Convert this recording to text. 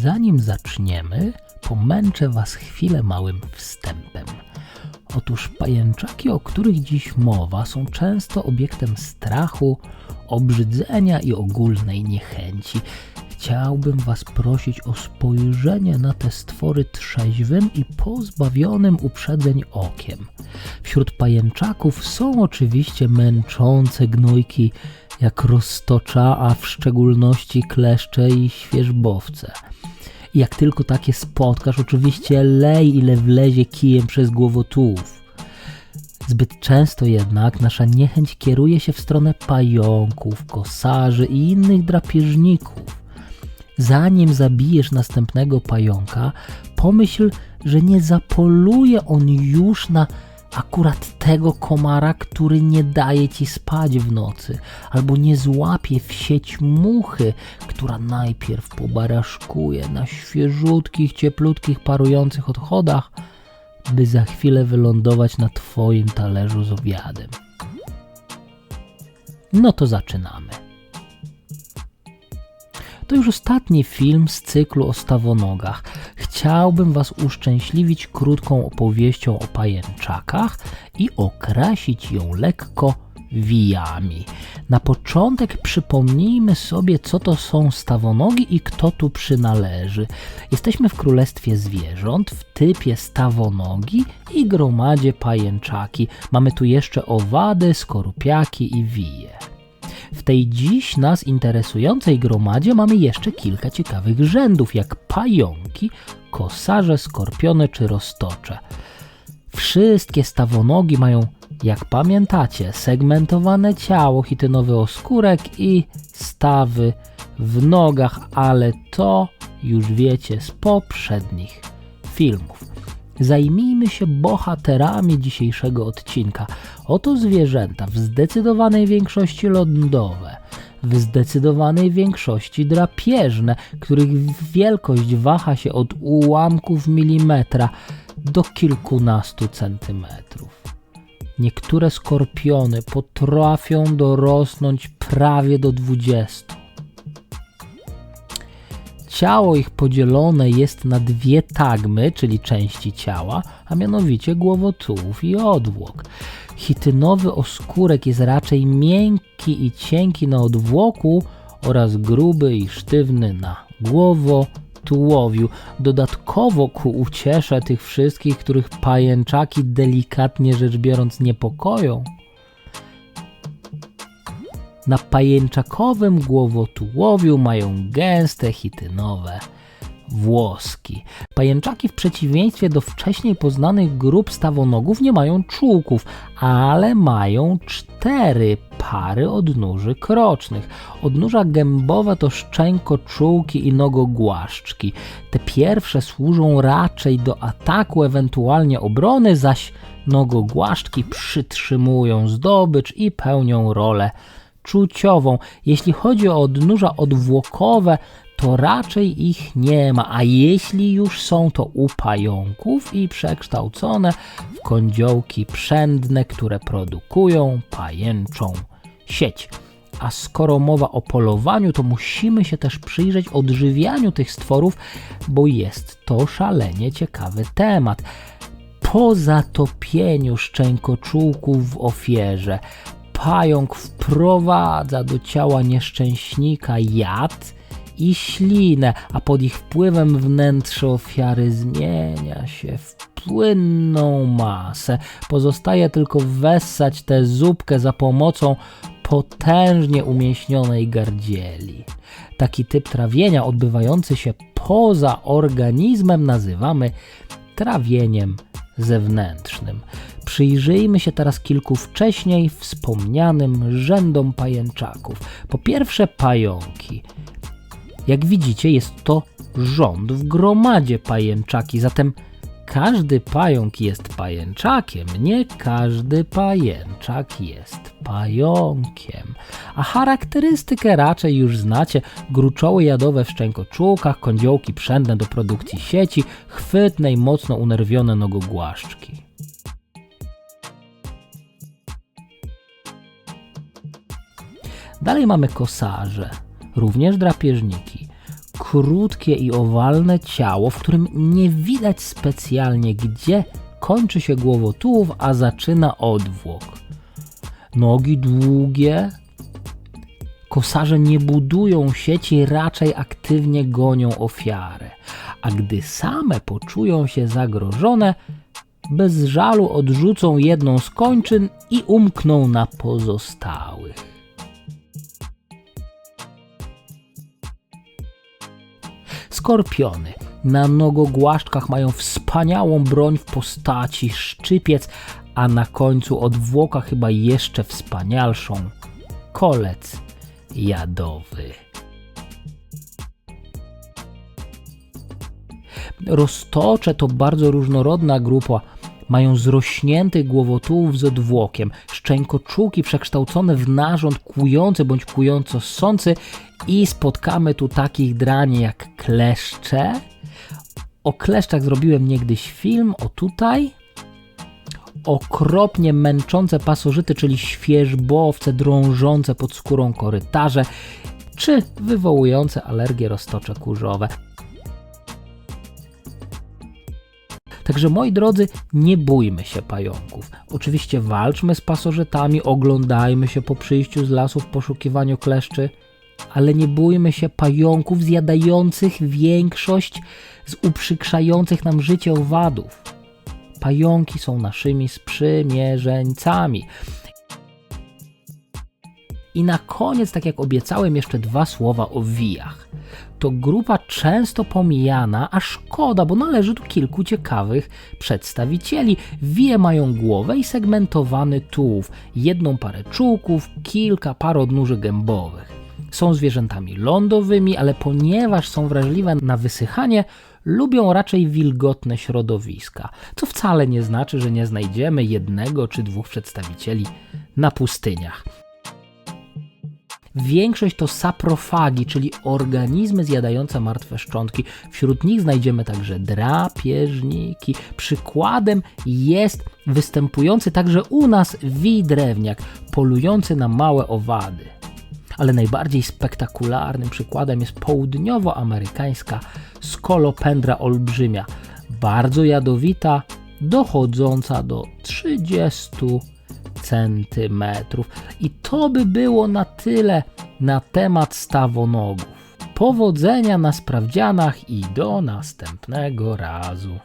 Zanim zaczniemy, pomęczę Was chwilę małym wstępem. Otóż pajęczaki, o których dziś mowa, są często obiektem strachu, obrzydzenia i ogólnej niechęci. Chciałbym Was prosić o spojrzenie na te stwory trzeźwym i pozbawionym uprzedzeń okiem. Wśród pajęczaków są oczywiście męczące gnojki jak roztocza, a w szczególności kleszcze i świeżbowce. Jak tylko takie spotkasz, oczywiście lej ile wlezie kijem przez głowotłów. Zbyt często jednak nasza niechęć kieruje się w stronę pająków, kosarzy i innych drapieżników. Zanim zabijesz następnego pająka, pomyśl, że nie zapoluje on już na akurat tego komara, który nie daje ci spać w nocy, albo nie złapie w sieć muchy, która najpierw pobaraszkuje na świeżutkich, cieplutkich, parujących odchodach, by za chwilę wylądować na twoim talerzu z obiadem. No to zaczynamy. To już ostatni film z cyklu o stawonogach. Chciałbym Was uszczęśliwić krótką opowieścią o pajęczakach i okrasić ją lekko wijami. Na początek przypomnijmy sobie, co to są stawonogi i kto tu przynależy. Jesteśmy w królestwie zwierząt, w typie stawonogi i gromadzie pajęczaki. Mamy tu jeszcze owady, skorupiaki i wije. W tej dziś nas interesującej gromadzie mamy jeszcze kilka ciekawych rzędów, jak pająki, kosarze, skorpiony czy roztocze. Wszystkie stawonogi mają, jak pamiętacie, segmentowane ciało, chitynowy oskórek i stawy w nogach, ale to już wiecie z poprzednich filmów. Zajmijmy się bohaterami dzisiejszego odcinka. Oto zwierzęta w zdecydowanej większości lądowe, w zdecydowanej większości drapieżne, których wielkość waha się od ułamków milimetra do kilkunastu centymetrów. Niektóre skorpiony potrafią dorosnąć prawie do dwudziestu. Ciało ich podzielone jest na dwie tagmy, czyli części ciała, a mianowicie głowotłów i odwłok. Chitynowy oskórek jest raczej miękki i cienki na odwłoku oraz gruby i sztywny na głowo, tułowiu. Dodatkowo ku uciesze tych wszystkich, których pajęczaki delikatnie rzecz biorąc niepokoją, na pajęczakowym głowotułowiu mają gęste chitynowe włoski. Pajęczaki w przeciwieństwie do wcześniej poznanych grup stawonogów nie mają czółków, ale mają cztery pary odnóży krocznych. Odnóża gębowe to szczęko-czółki i nogogłaszczki. Te pierwsze służą raczej do ataku, ewentualnie obrony, zaś nogogłaszczki przytrzymują zdobycz i pełnią rolę czuciową. Jeśli chodzi o odnóża odwłokowe, to raczej ich nie ma, a jeśli już są to u pająków i przekształcone w kądziołki przędne, które produkują pajęczą sieć. A skoro mowa o polowaniu, to musimy się też przyjrzeć odżywianiu tych stworów, bo jest to szalenie ciekawy temat. Po zatopieniu szczękoczułków w ofierze, pająk wprowadza do ciała nieszczęśnika jad i ślinę, a pod ich wpływem wnętrze ofiary zmienia się w płynną masę. Pozostaje tylko wessać tę zupkę za pomocą potężnie umieśnionej gardzieli. Taki typ trawienia odbywający się poza organizmem nazywamy trawieniem zewnętrznym. Przyjrzyjmy się teraz kilku wcześniej wspomnianym rzędom pajęczaków. Po pierwsze, pająki. Jak widzicie, jest to rząd w gromadzie pajęczaki, zatem każdy pająk jest pajęczakiem, nie każdy pajęczak jest pająkiem. A charakterystykę raczej już znacie: gruczoły jadowe w szczękoczułkach, kądziołki przędne do produkcji sieci, chwytne i mocno unerwione nogogłaszczki. Dalej mamy kosarze, również drapieżniki. krótkie i owalne ciało, w którym nie widać specjalnie, gdzie kończy się głowotułów, a zaczyna odwłok. Nogi długie. Kosarze nie budują sieci, raczej aktywnie gonią ofiarę. A gdy same poczują się zagrożone, bez żalu odrzucą jedną z kończyn i umkną na pozostałych. Skorpiony na nogogłaszczkach mają wspaniałą broń w postaci szczypiec, a na końcu odwłoka chyba jeszcze wspanialszą kolec jadowy. Roztocze to bardzo różnorodna grupa. Mają zrośniętych głowotułów z odwłokiem, szczękoczułki przekształcone w narząd kłujący bądź kłująco ssący i spotkamy tu takich drani jak kleszcze. O kleszczach zrobiłem niegdyś film, o tutaj. Okropnie męczące pasożyty, czyli świeżbowce drążące pod skórą korytarze, czy wywołujące alergie roztocze kurzowe. Także moi drodzy, nie bójmy się pająków. Oczywiście walczmy z pasożytami, oglądajmy się po przyjściu z lasu w poszukiwaniu kleszczy, ale nie bójmy się pająków zjadających większość z uprzykrzających nam życie owadów. Pająki są naszymi sprzymierzeńcami. I na koniec, tak jak obiecałem, jeszcze dwa słowa o wijach. To grupa często pomijana, a szkoda, bo należy tu kilku ciekawych przedstawicieli. Wije mają głowę i segmentowany tułów, jedną parę czułków, kilka par odnóży gębowych. Są zwierzętami lądowymi, ale ponieważ są wrażliwe na wysychanie, lubią raczej wilgotne środowiska, co wcale nie znaczy, że nie znajdziemy jednego czy dwóch przedstawicieli na pustyniach. Większość to saprofagi, czyli organizmy zjadające martwe szczątki. Wśród nich znajdziemy także drapieżniki. Przykładem jest występujący także u nas wij drewniak, polujący na małe owady. Ale najbardziej spektakularnym przykładem jest południowoamerykańska skolopendra olbrzymia, bardzo jadowita, dochodząca do 30 centymetrów. I to by było na tyle na temat stawonogów. Powodzenia na sprawdzianach i do następnego razu.